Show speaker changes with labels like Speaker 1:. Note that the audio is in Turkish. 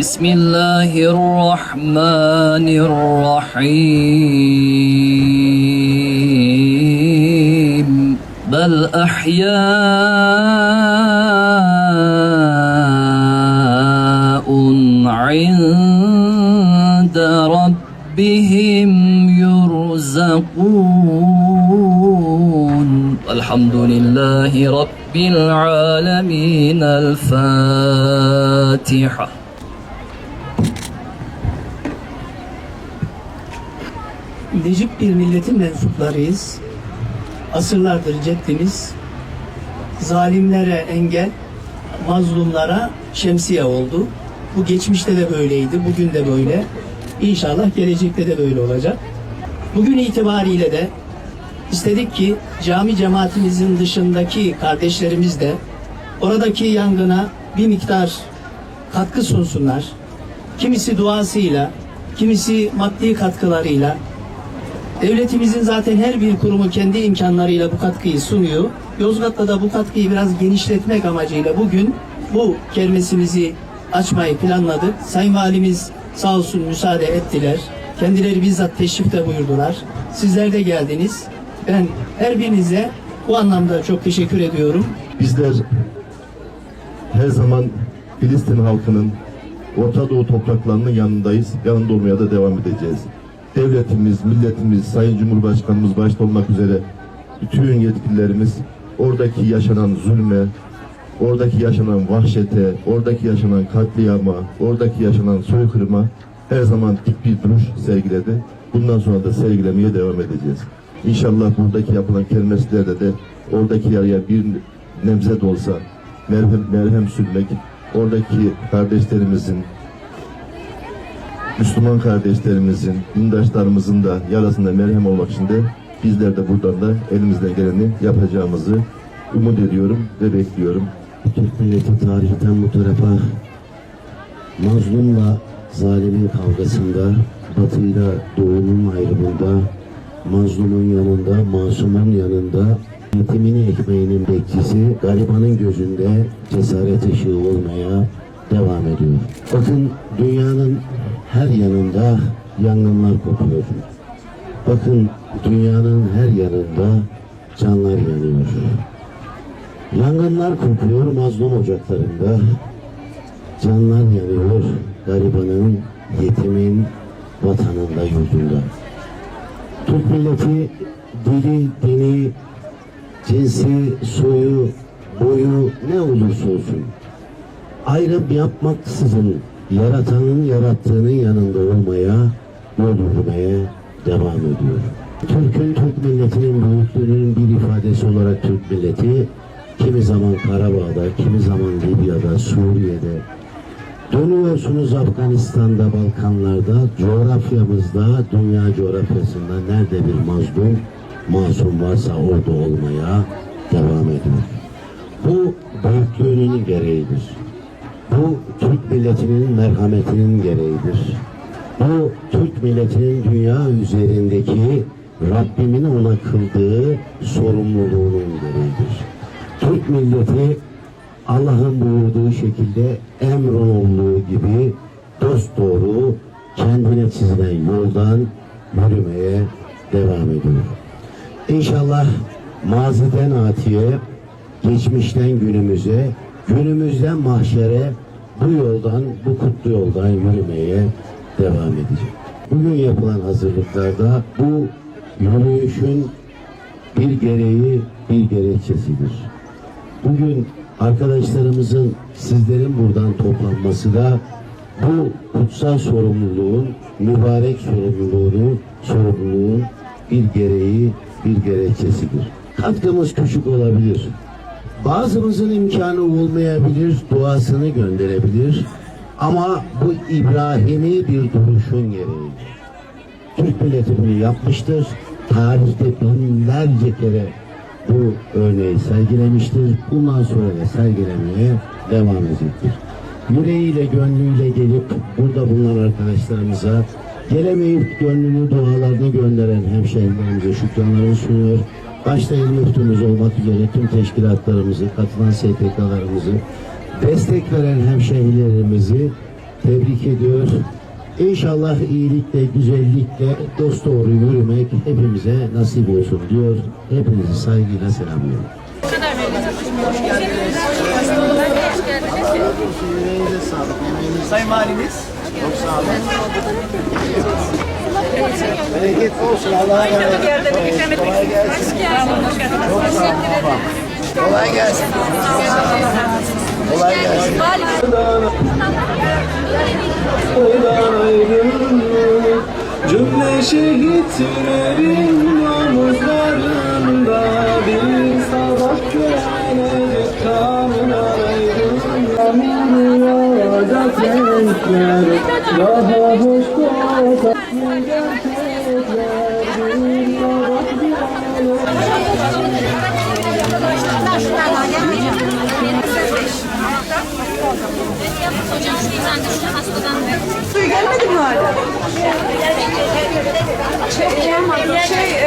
Speaker 1: بسم الله الرحمن الرحيم. بل أحياء عند ربهم يرزقون. الحمد لله رب العالمين. الفاتحة.
Speaker 2: Necip bir milletin mensuplarıyız. Asırlardır ceddimiz zalimlere engel, mazlumlara şemsiye oldu. Bu geçmişte de böyleydi, bugün de böyle. İnşallah gelecekte de böyle olacak. Bugün itibariyle de istedik ki cami cemaatimizin dışındaki kardeşlerimiz de oradaki yangına bir miktar katkı sunsunlar. Kimisi duasıyla, kimisi maddi katkılarıyla, Devletimizin zaten her bir kurumu kendi imkanlarıyla bu katkıyı sunuyor. Yozgat'ta da bu katkıyı biraz genişletmek amacıyla bugün bu kermesimizi açmayı planladık. Sayın Valimiz sağ olsun müsaade ettiler. Kendileri bizzat teşrif de buyurdular. Sizler de geldiniz. Ben her birinize bu anlamda çok teşekkür ediyorum.
Speaker 3: Bizler her zaman Filistin halkının Orta Doğu topraklarının yanındayız. Yanında olmaya da devam edeceğiz. Devletimiz, milletimiz, Sayın Cumhurbaşkanımız başta olmak üzere bütün yetkililerimiz oradaki yaşanan zulme, oradaki yaşanan vahşete, oradaki yaşanan katliama, oradaki yaşanan soykırıma her zaman dik bir duruş sergiledi. Bundan sonra da sergilemeye devam edeceğiz. İnşallah buradaki yapılan kermeslerde de oradaki yaraya bir nebze de olsa merhem, merhem sürmek, oradaki kardeşlerimizin, Müslüman kardeşlerimizin, dindaşlarımızın da yarasında merhem olmak için de bizler de buradan da elimizden geleni yapacağımızı umut ediyorum ve bekliyorum.
Speaker 4: Türk milleti tarihten bu tarafa mazlumla zalimin kavgasında, batıyla doğunun ayrımında, mazlumun yanında, masumun yanında, yetimin ekmeğinin bekçisi, garibanın gözünde cesaret ışığı olmaya devam ediyor. Bakın dünyanın her yanında yangınlar kopuyor. Bakın dünyanın her yanında canlar yanıyor. Yangınlar kopuyor mazlum ocaklarında. Canlar yanıyor garibanın, yetimin vatanında, yurdunda. Türk milleti dili, dini, cinsi, soyu, boyu ne olursa olsun ayrım yapmaksızın yaratanın yarattığının yanında olmaya, yol yürümeye devam ediyor. Türk'ün, Türk milletinin büyüklüğünün bir ifadesi olarak Türk milleti kimi zaman Karabağ'da, kimi zaman Libya'da, Suriye'de, dönüyorsunuz Afganistan'da, Balkanlar'da, coğrafyamızda, dünya coğrafyasında nerede bir mazlum, masum varsa orada olmaya devam ediyor. Bu büyüklüğünün gereğidir. Bu Türk milletinin merhametinin gereğidir. Bu Türk milletinin dünya üzerindeki Rabbimin ona kıldığı sorumluluğunun gereğidir. Türk milleti Allah'ın buyurduğu şekilde emrolunduğu gibi dost doğru kendine çizilen yoldan yürümeye devam ediyor. İnşallah maziden atiye, geçmişten günümüze, günümüzden mahşere bu yoldan, bu kutlu yoldan yürümeye devam edecek. Bugün yapılan hazırlıklarda bu yürüyüşün bir gereği, bir gerekçesidir. Bugün arkadaşlarımızın, sizlerin buradan toplanması da bu kutsal sorumluluğun, mübarek sorumluluğunu, sorumluluğun bir gereği, bir gerekçesidir. Katkımız küçük olabilir. Bazımızın imkanı olmayabilir, duasını gönderebilir. Ama bu İbrahimi bir duruşun gereğidir. Türk milleti bunu yapmıştır. Tarihte binlerce kere bu örneği sergilemiştir. Bundan sonra da sergilemeye devam edecektir. Yüreğiyle, gönlüyle gelip burada bulunan arkadaşlarımıza gelemeyip gönlünü, dualarını gönderen hemşehrilerimize şükranlarını sunuyor. Başta il müftümüz olmak üzere tüm teşkilatlarımızı, katılan STK'larımızı, destek veren hemşehrilerimizi tebrik ediyor. İnşallah iyilikle, güzellikle dost doğru yürümek hepimize nasip olsun diyor. Hepinizi saygıyla selamlıyorum.
Speaker 2: Sayın Valimiz.
Speaker 4: Bereket olsun. Allah'a emanet. Kolay gelsin. Kolay gelsin.
Speaker 5: Cümle şehitlerin arkadaşım hastalandı. Suyu gelmedi mi hala? Şey,
Speaker 6: şey, şey, şey, şey